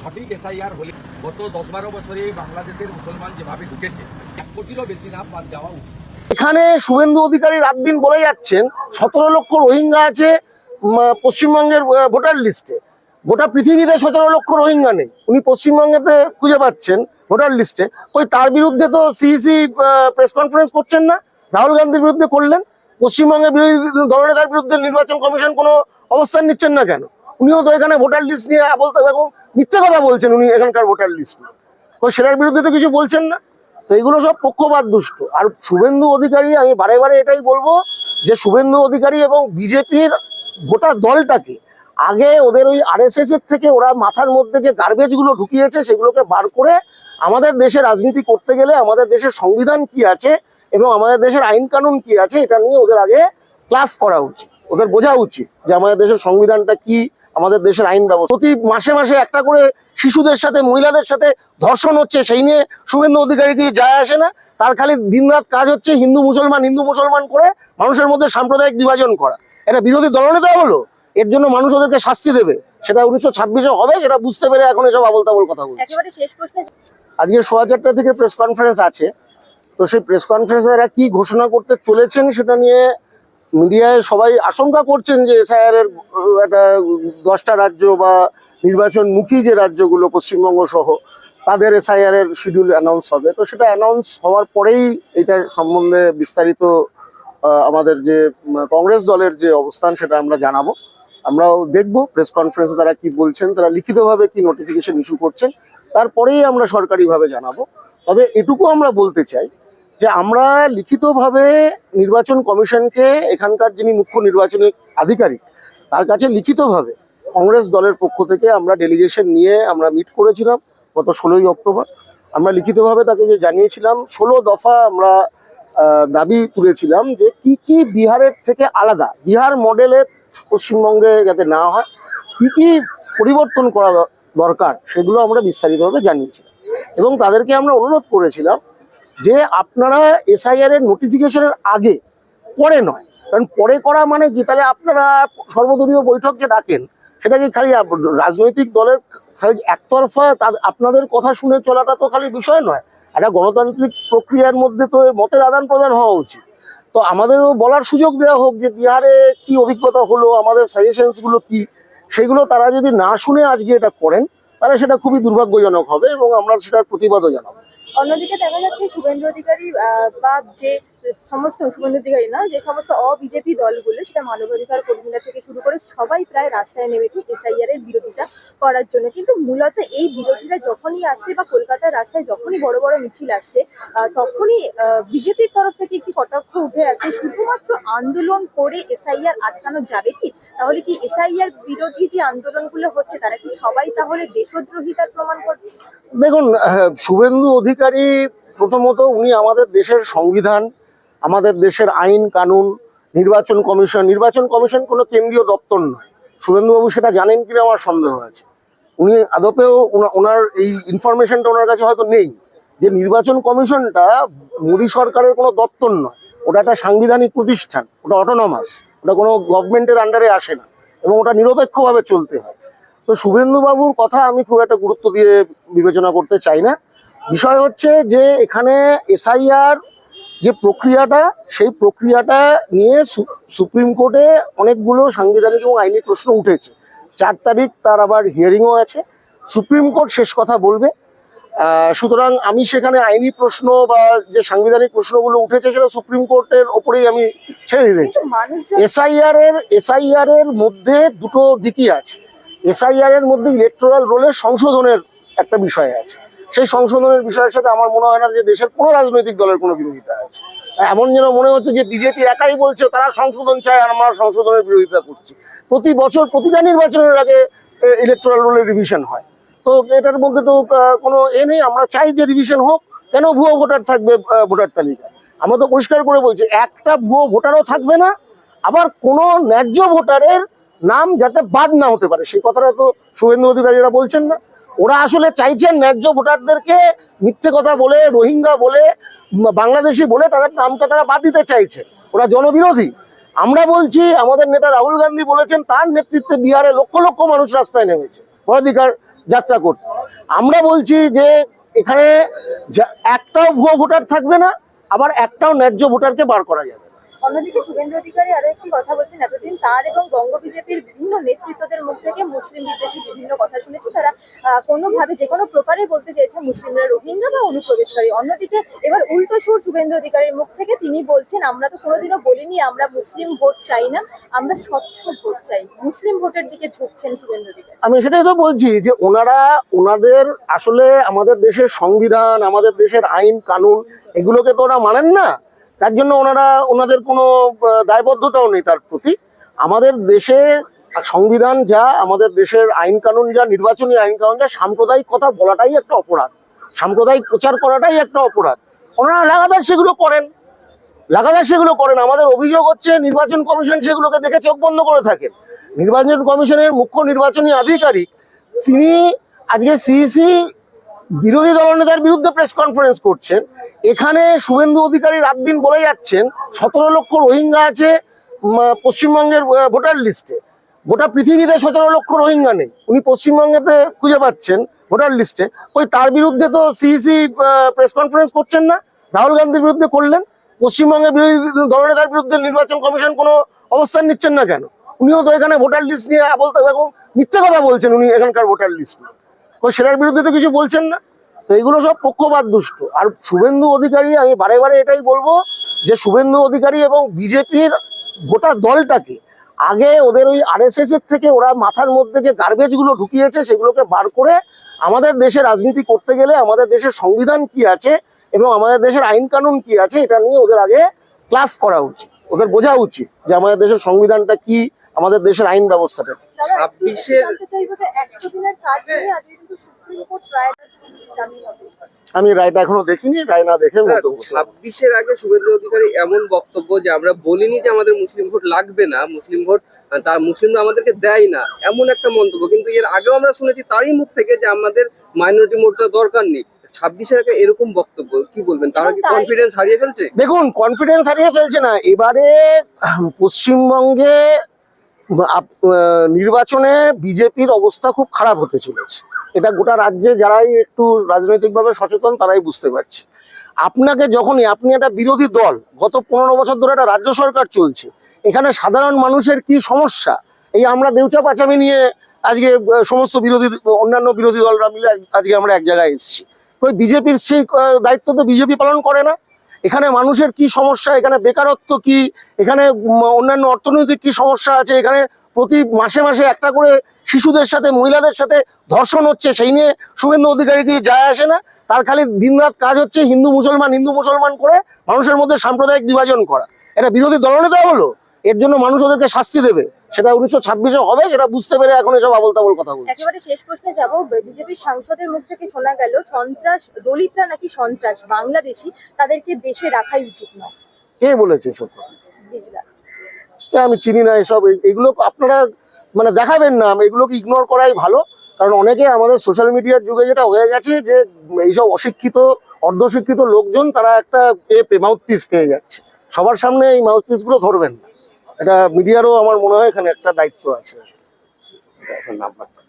সঠিক এসআইআর হলে গত দশ বারো বছরে বাংলাদেশের মুসলমান যেভাবে ঢুকেছে এক কোটিরও বেশি না বাদ দেওয়া উচিত। এখানে শুভেন্দু অধিকারী রাত দিন বলে যাচ্ছেন, সতেরো লক্ষ রোহিঙ্গা আছে পশ্চিমবঙ্গের ভোটার লিস্টে। গোটা পৃথিবীতে সতেরো লক্ষ রোহিঙ্গা নেই। উনি পশ্চিমবঙ্গেতে খুঁজে পাচ্ছেন ভোটার লিস্টে। ওই তার বিরুদ্ধে তো সিইসি প্রেস কনফারেন্স করছেন না? রাহুল গান্ধীর বিরুদ্ধে করলেন? পশ্চিমবঙ্গের বিরোধী দলনেতার বিরুদ্ধে নির্বাচন কমিশন কোনো অবস্থান নিচ্ছেন না কেন? উনিও তো এখানে ভোটার লিস্ট নিয়ে বলতে এবং মিথ্যে কথা বলছেন উনি এখানকার ভোটার লিস্ট নিয়ে। তো সেটার বিরুদ্ধে তো কিছু বলছেন না। তো এগুলো সব পক্ষপাত দুষ্ট। আর শুভেন্দু অধিকারী, আমি বারে বারে এটাই বলব যে শুভেন্দু অধিকারী এবং বিজেপির গোটা দলটাকে আগে ওদের ওই আরএসএস এর থেকে ওরা মাথার মধ্যে যে গার্বেজগুলো ঢুকিয়েছে সেগুলোকে বার করে আমাদের দেশে রাজনীতি করতে গেলে আমাদের দেশের সংবিধান কি আছে এবং আমাদের দেশের আইন কানুন কি আছে, এটা নিয়ে ওদের আগে ক্লাস করা উচিত। ওদের বোঝা উচিত যে আমাদের দেশের সংবিধানটা কি আমাদের দেশের আইন ব্যবস্থা। প্রতি মাসে মাসে একটা করে শিশুদের সাথে মহিলাদের সাথে ধর্ষণ হচ্ছে সেই নিয়ে শুভেন্দু অধিকারী কি যায় আসে না। তার খালি দিনরাত কাজ হচ্ছে হিন্দু মুসলমান হিন্দু মুসলমান করে মানুষের মধ্যে সাম্প্রদায়িক বিভাজন করা। এটা বিরোধী দলনেতা হলো এর জন্য মানুষ ওদেরকে শাস্তি দেবে। সেটা উনিশশো ছাব্বিশে হবে সেটা বুঝতে পেরে এখন এসব আবল তাবল কথা বলছে। আজকে সোয়া চারটা থেকে প্রেস কনফারেন্স আছে। তো সেই প্রেস কনফারেন্সে এরা কি ঘোষণা করতে চলেছেন সেটা নিয়ে মিডিয়ায় সবাই আশঙ্কা করছেন যে এসআইআর এর একটা দশটা রাজ্য বা নির্বাচনমুখী যে রাজ্যগুলো পশ্চিমবঙ্গ সহ, তাদের এসআইআর এর শিডিউল অ্যানাউন্স হবে। তো সেটা অ্যানাউন্স হওয়ার পরেই এটার সম্বন্ধে বিস্তারিত আমাদের যে কংগ্রেস দলের যে অবস্থান সেটা আমরা জানাব। আমরাও দেখব প্রেস কনফারেন্সে তারা কি বলছেন, তারা লিখিতভাবে কি নোটিফিকেশন ইস্যু করছেন, তারপরেই আমরা সরকারিভাবে জানাব। তবে এটুকু আমরা বলতে চাই যে আমরা লিখিতভাবে নির্বাচন কমিশনকে এখানকার যিনি মুখ্য নির্বাচনী আধিকারিক, তার কাছে লিখিতভাবে কংগ্রেস দলের পক্ষ থেকে আমরা ডেলিগেশন নিয়ে আমরা মিট করেছিলাম গত ষোলোই অক্টোবর। আমরা লিখিতভাবে তাকে যে জানিয়েছিলাম, ষোলো দফা আমরা দাবি তুলেছিলাম যে কি কি বিহারের থেকে আলাদা, বিহার মডেলের পশ্চিমবঙ্গে যাতে না হয়, কি কি পরিবর্তন করা দরকার, সেগুলো আমরা বিস্তারিতভাবে জানিয়েছিলাম। এবং তাদেরকে আমরা অনুরোধ করেছিলাম যে আপনারা এসআইআর এর নোটিফিকেশনের আগে পরে নয়। কারণ পরে করা মানে কি? তাহলে আপনারা সর্বদলীয় বৈঠক যে ডাকেন। সেটা কি খালি রাজনৈতিক দলের খালি একতরফা আপনাদের কথা শুনে চলাটা তো খালি বিষয় নয়। একটা গণতান্ত্রিক প্রক্রিয়ার মধ্যে তো মতের আদান প্রদান হওয়া উচিত। তো আমাদেরও বলার সুযোগ দেওয়া হোক যে বিহারে কি অভিজ্ঞতা হলো, আমাদের সাজেশনসগুলো কি, সেগুলো তারা যদি না শুনে আজকে এটা করেন, তাহলে সেটা খুবই দুর্ভাগ্যজনক হবে এবং আমরা সেটার প্রতিবাদও জানাব। অন্যদিকে দেখা যাচ্ছে শুভেন্দু অধিকারী বা যে সমস্ত শুভেন্দু অধিকারী না, যে সমস্ত অবিজেপি দলগুলো, সেটা মানবাধিকার কর্মীরা থেকে শুরু করে সবাই প্রায় রাস্তায় নেমেছে এসআইআর এর বিরোধিতা করার জন্য। কিন্তু মূলত এই বিরোধীরা যখনই আসছে বা কলকাতার রাস্তায় যখনই বড় বড় মিছিল আসছে তখনই বিজেপির তরফ থেকে একটি কটাক্ষ উঠে আসছে শুধুমাত্র আন্দোলন করে এসআইআর আটকানো যাবে কি? তাহলে কি এসআইআর বিরোধী যে আন্দোলনগুলো হচ্ছে, তারা কি সবাই তাহলে দেশদ্রোহিতার প্রমাণ করছে? দেখুন শুভেন্দু অধিকারী প্রথমত উনি আমাদের দেশের সংবিধান, আমাদের দেশের আইন, কানুন, নির্বাচন কমিশন নির্বাচন কমিশন কোনো কেন্দ্রীয় দপ্তর নয়। শুভেন্দুবাবু সেটা জানেন কিনা আমার সন্দেহ আছে। উনি আদপেও ওনা- ওনার এই ইনফরমেশনটা ওনার কাছে হয়তো নেই, যে নির্বাচন কমিশনটা মোদী সরকারের কোনো দপ্তর নয়। ওটা একটা সাংবিধানিক প্রতিষ্ঠান, ওটা অটোনমাস ওটা কোনো গভর্নমেন্টের আন্ডারে আসে না এবং ওটা নিরপেক্ষভাবে চলতে হয়। তো শুভেন্দুবাবুর কথা আমি খুব একটা গুরুত্ব দিয়ে বিবেচনা করতে চাই না। বিষয় হচ্ছে যে এখানে এসআইআর যে প্রক্রিয়াটা সেই প্রক্রিয়াটা নিয়ে সুপ্রিম কোর্টে অনেকগুলো সাংবিধানিক এবং আইনি প্রশ্ন উঠেছে। চার তারিখ তার আবার হিয়ারিংও আছে। সুপ্রিম কোর্ট শেষ কথা বলবে। সুতরাং আমি সেখানে আইনি প্রশ্ন বা যে সাংবিধানিক প্রশ্নগুলো উঠেছে সেটা সুপ্রিম কোর্টের ওপরেই আমি ছেড়ে কিন্তু এসআইআর এর এসআইআর এর মধ্যে দুটো দিকই আছে। এসআইআর এর মধ্যে ইলেকটোরাল রোলের সংশোধনের একটা বিষয় আছে। সেই সংশোধনের বিষয়ের সাথে আমার মনে হয় না যে দেশের কোনো রাজনৈতিক দলের কোনো বিরোধিতা আছে। এমন যেন মনে হচ্ছে যে বিজেপি একাই বলছে, তারা সংশোধন চায়, আর আমরা সংশোধনের বিরোধিতা করছি। প্রতি বছর প্রতিটা নির্বাচনের আগে ইলেকট্রাল রোলের রিভিশন হয়। তো এটার মধ্যে তো কোনো এ নেই। আমরা চাই যে রিভিশন হোক। কেন ভুয়ো ভোটার থাকবে ভোটার তালিকায়? আমরা তো পরিষ্কার করে বলছি, একটা ভুয়ো ভোটারও থাকবে না। আবার কোনো ন্যায্য ভোটারের নাম যাতে বাদ না হতে পারে, সেই কথাটা তো শুভেন্দু অধিকারীরা বলছেন না। ওরা আসলে চাইছেন ন্যায্য ভোটারদেরকে মিথ্যে কথা বলে, রোহিঙ্গা বলে, বাংলাদেশি বলে তাদের নামটা তারা বাদ দিতে চাইছে। ওরা জনবিরোধী। আমরা বলছি, আমাদের নেতা রাহুল গান্ধী বলেছেন, তার নেতৃত্বে বিহারে লক্ষ লক্ষ মানুষ রাস্তায় নেমেছে ভোটাধিকার যাত্রা করতে। আমরা বলছি যে এখানে একটাও ভুয়ো ভোটার থাকবে না, আবার একটাও ন্যায্য ভোটারকে বার করা যাবে। অন্যদিকে শুভেন্দু অধিকারী আরও একটি কথা বলছেন, এতদিন তার এবং বঙ্গ বিজেপির বিভিন্ন নেতৃত্বদের মুখ থেকে মুসলিম বিদ্বেষী বিভিন্ন কথা শুনেছি। তারা কোনোভাবে যে কোনো প্রকারে বলতে চেয়েছে মুসলিমরা রোহিঙ্গা বা অনুপ্রবেশকারী। অন্যদিকে এবার উল্টো সুর শুভেন্দু অধিকারীর মুখ থেকে তিনি বলছেন, আমরা তো কোনোদিনও বলিনি, আমরা মুসলিম ভোট চাই না, আমরা স্বচ্ছ ভোট চাই। মুসলিম ভোটের দিকে ঝুঁকছেন শুভেন্দু অধিকারী। আমি সেটাই তো বলছি যে ওনারা, ওনাদের আসলে আমাদের দেশের সংবিধান, আমাদের দেশের আইন, কানুন, এগুলোকে তো ওরা মানেন না। তার জন্য ওনারা, ওনাদের কোনো দায়বদ্ধতাও নেই তার প্রতি। আমাদের দেশের সংবিধান যা, আমাদের দেশের আইন কানুন যা, নির্বাচনী আইন কানুন যা, সাম্প্রদায়িক কথা বলাটাই একটা অপরাধ। সাম্প্রদায়িক প্রচার করাটাই একটা অপরাধ। ওনারা লাগাতার সেগুলো করেন। লাগাতার সেগুলো করেন। আমাদের অভিযোগ হচ্ছে নির্বাচন কমিশন সেগুলোকে দেখে চোখ বন্ধ করে থাকেন। নির্বাচন কমিশনের মুখ্য নির্বাচনী আধিকারিক, তিনি আজকে সিইসি বিরোধী দলনেতার বিরুদ্ধে প্রেস কনফারেন্স করছেন। এখানে শুভেন্দু অধিকারী রাত দিন বলে যাচ্ছেন, সতেরো লক্ষ রোহিঙ্গা আছে পশ্চিমবঙ্গের ভোটার লিস্টে গোটা পৃথিবীতে সতেরো লক্ষ রোহিঙ্গা নেই। উনি পশ্চিমবঙ্গেতে খুঁজে পাচ্ছেন ভোটার লিস্টে ওই তার বিরুদ্ধে তো সিইসি প্রেস কনফারেন্স করছেন না। রাহুল গান্ধীর বিরুদ্ধে করলেন। পশ্চিমবঙ্গের বিরোধী দলনেতার বিরুদ্ধে নির্বাচন কমিশন কোনো অবস্থান নিচ্ছেন না কেন? উনিও তো এখানে ভোটার লিস্ট নিয়ে বলতে এরকম মিথ্যে কথা বলছেন উনি এখানকার ভোটার লিস্ট নিয়ে। তো সেটার বিরুদ্ধে তো কিছু বলছেন না। তো এগুলো সব পক্ষপাত দুষ্ট। আর শুভেন্দু অধিকারী, আমি বারে বারে এটাই বলব যে শুভেন্দু অধিকারী এবং বিজেপির গোটা দলটাকে আগে ওদের ওই আরএসএস এর থেকে ওরা মাথার মধ্যে যে গার্বেজগুলো ঢুকিয়েছে সেগুলোকে বার করে আমাদের দেশে রাজনীতি করতে গেলে আমাদের দেশের সংবিধান কি আছে এবং আমাদের দেশের আইন কানুন কি আছে, এটা নিয়ে ওদের আগে ক্লাস করা উচিত। ওদের বোঝা উচিত যে আমাদের দেশের সংবিধানটা কি আমাদের দেশের আইন ব্যবস্থাটা। ছাব্বিশের আমি রায়টা এখনও দেখিনি রায় না দেখে ছাব্বিশের আগে শুভেন্দু অধিকারী এমন বক্তব্য যে আমরা বলিনি যে আমাদের মুসলিম ভোট লাগবে না মুসলিম ভোট তার মুসলিমরা আমাদেরকে দেয় না এমন একটা মন্তব্য। কিন্তু এর আগেও আমরা শুনেছি তারই মুখ থেকে যে আমাদের মাইনরিটি মোর্চা দরকার নেই। ছাব্বিশের আগে এরকম বক্তব্য কি বলবেন? তারা কি কনফিডেন্স হারিয়ে ফেলছে? দেখুন কনফিডেন্স হারিয়ে ফেলছে না। এবারে পশ্চিমবঙ্গে নির্বাচনে বিজেপির অবস্থা খুব খারাপ হতে চলেছে। এটা গোটা রাজ্যে যারাই একটু রাজনৈতিকভাবে সচেতন, তারাই বুঝতে পারছে। আপনাকে যখনই, আপনি একটা বিরোধী দল, গত পনেরো বছর ধরে একটা রাজ্য সরকার চলছে, এখানে সাধারণ মানুষের কি সমস্যা? এই আমরা দেউচা পাচামি নিয়ে আজকে সমস্ত বিরোধী, অন্যান্য বিরোধী দলরা মিলে আজকে আমরা এক জায়গায় এসেছি। ওই বিজেপির সেই দায়িত্ব তো বিজেপি পালন করে না। এখানে মানুষের কি সমস্যা? এখানে বেকারত্ব কি? এখানে অন্যান্য অর্থনৈতিক কি সমস্যা আছে? এখানে প্রতি মাসে মাসে একটা করে শিশুদের সাথে, মহিলাদের সাথে ধর্ষণ হচ্ছে, সেই নিয়ে শুভেন্দু অধিকারী কি যায় আসে না? তার খালি দিনরাত কাজ হচ্ছে হিন্দু, মুসলমান হিন্দু, মুসলমান করে মানুষের মধ্যে সাম্প্রদায়িক বিভাজন করা। এটা বিরোধী দলনেতা হলো, এর জন্য মানুষ ওদেরকে শাস্তি দেবে। সেটা উনিশশো ছাব্বিশে হবে সেটা বুঝতে পেরে এখন এসব আবল তাবল কথা বলছে। একেবারে শেষ প্রশ্নে যাব বিজেপির সাংসদের মুখ থেকে শোনা গেল সন্ত্রাস দলিতরা নাকি সন্ত্রাস বাংলাদেশি তাদেরকে দেশে রাখাই উচিত নয়। কে বলেছে এসব কথা? আমি চিনি না এসব এগুলো আপনারা মানে দেখাবেন না এগুলোকে ইগনোর করাই ভালো কারণ অনেকে আমাদের সোশ্যাল মিডিয়ার যুগে যেটা হয়ে গেছে যে এইসব অশিক্ষিত অর্ধশিক্ষিত লোকজন তারা একটা এ মাউথ পিস পেয়ে যাচ্ছে। সবার সামনে এই মাউথ পিসগুলো ধরবেন না। এটা মিডিয়ারও আমার মনে হয় এখানে একটা দায়িত্ব আছে। এখন নাম্বারটা।